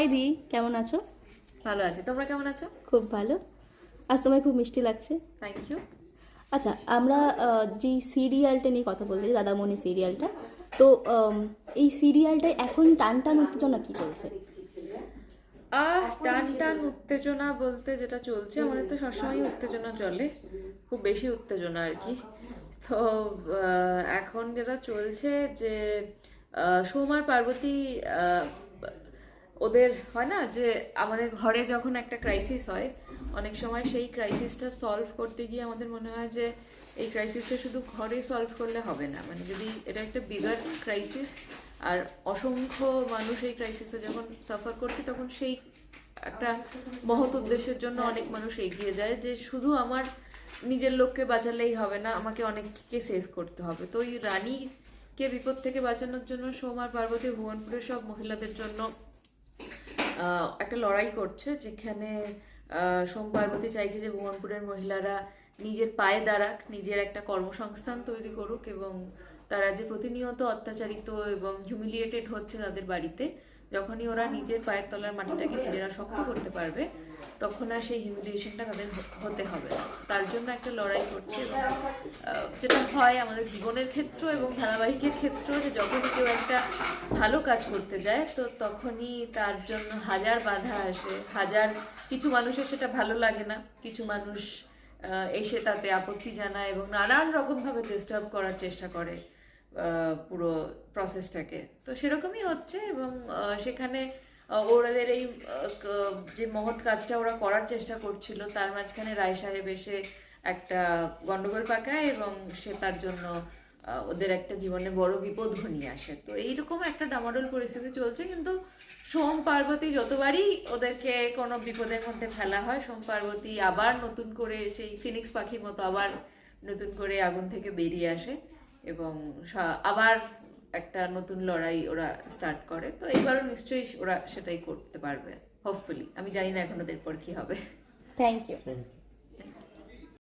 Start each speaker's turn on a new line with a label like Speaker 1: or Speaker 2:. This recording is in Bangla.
Speaker 1: হাই দি কেমন আছো?
Speaker 2: ভালো আছি। তোমরা কেমন আছো?
Speaker 1: খুব ভালো। আজ তোমায় খুব মিষ্টি লাগছে।
Speaker 2: থ্যাংক ইউ
Speaker 1: আচ্ছা আমরা যেই সিরিয়ালটা নিয়ে কথা বলতে দাদামণি সিরিয়ালটা তো এই সিরিয়ালটায় এখন টান টান উত্তেজনা কি চলছে?
Speaker 2: আহ টান টান উত্তেজনা বলতে যেটা চলছে আমাদের তো সবসময় উত্তেজনা চলে খুব বেশি উত্তেজনা আর কি। তো এখন যেটা চলছে যে সৌমার পার্বতী ওদের হয় না যে আমাদের ঘরে যখন একটা ক্রাইসিস হয়, অনেক সময় সেই ক্রাইসিসটা সলভ করতে গিয়ে আমাদের মনে হয় যে এই ক্রাইসিসটা শুধু ঘরে সলভ করলে হবে না। মানে যদি এটা একটা বিগার ক্রাইসিস আর অসংখ্য মানুষ এই ক্রাইসিসে যখন সাফার করছে, তখন সেই একটা মহৎ উদ্দেশ্যের জন্য অনেক মানুষ এগিয়ে যায় যে শুধু আমার নিজের লোককে বাঁচালেই হবে না, আমাকে অনেককে সেভ করতে হবে। তো এই রানীকে বিপদ থেকে বাঁচানোর জন্য সোমার পার্বতী ভুবনপুরের সব মহিলাদের জন্য একটা লড়াই করছে যেখানে সোমবার সোম পার্বতী চাইছে যে ভুবনপুরের মহিলারা নিজের পায়ে দাঁড়াক, নিজের একটা কর্মসংস্থান তৈরি করুক এবং তারা যে প্রতিনিয়ত অত্যাচারিত এবং হিউমিলিয়েটেড হচ্ছে তাদের বাড়িতে যখনই ওরা নিজের পায়ের তলার মাটিটাকে নিজেরা শক্ত করতে পারবে, তখন আর সেই হিউমিলিয়েশনটা তাদের হতে হবে। তার জন্য একটা লড়াই করছে যেটা হয় আমাদের জীবনের ক্ষেত্র এবং ধারাবাহিকের ক্ষেত্র, যে যখন কেউ একটা ভালো কাজ করতে যায়, তো তখনই তার জন্য হাজার বাধা আসে। হাজার, কিছু মানুষের সেটা ভালো লাগে না। কিছু মানুষ এসে তাতে আপত্তি জানায় এবং নানান রকমভাবে ডিস্টার্ব করার চেষ্টা করে। পুরো প্রসেসটাকে তো সেরকমই হচ্ছে এবং সেখানে ওদের এই যে মহৎ কাজটা ওরা করার চেষ্টা করছিল, তার মাঝখানে রায় সাহেব এসে একটা গন্ডগোল পাকায় এবং সে তার জন্য ওদের একটা জীবনে বড় বিপদ ঘনিয়ে আসে। তো এইরকম একটা ডামাডোল পরিস্থিতি চলছে, কিন্তু সোম পার্বতী যতবারই ওদেরকে কোনো বিপদের মধ্যে ফেলা হয়, সোম পার্বতী আবার নতুন করে সেই ফিনিক্স পাখির মতো আবার নতুন করে আগুন থেকে বেরিয়ে আসে। এবং আবার একটা নতুন লড়াই ওরা স্টার্ট করে। তো এবারও নিশ্চয়ই ওরা সেটাই করতে পারবে হোপফুলি আমি জানি না এখন ওদের পর কি হবে।
Speaker 1: Thank you
Speaker 3: thank you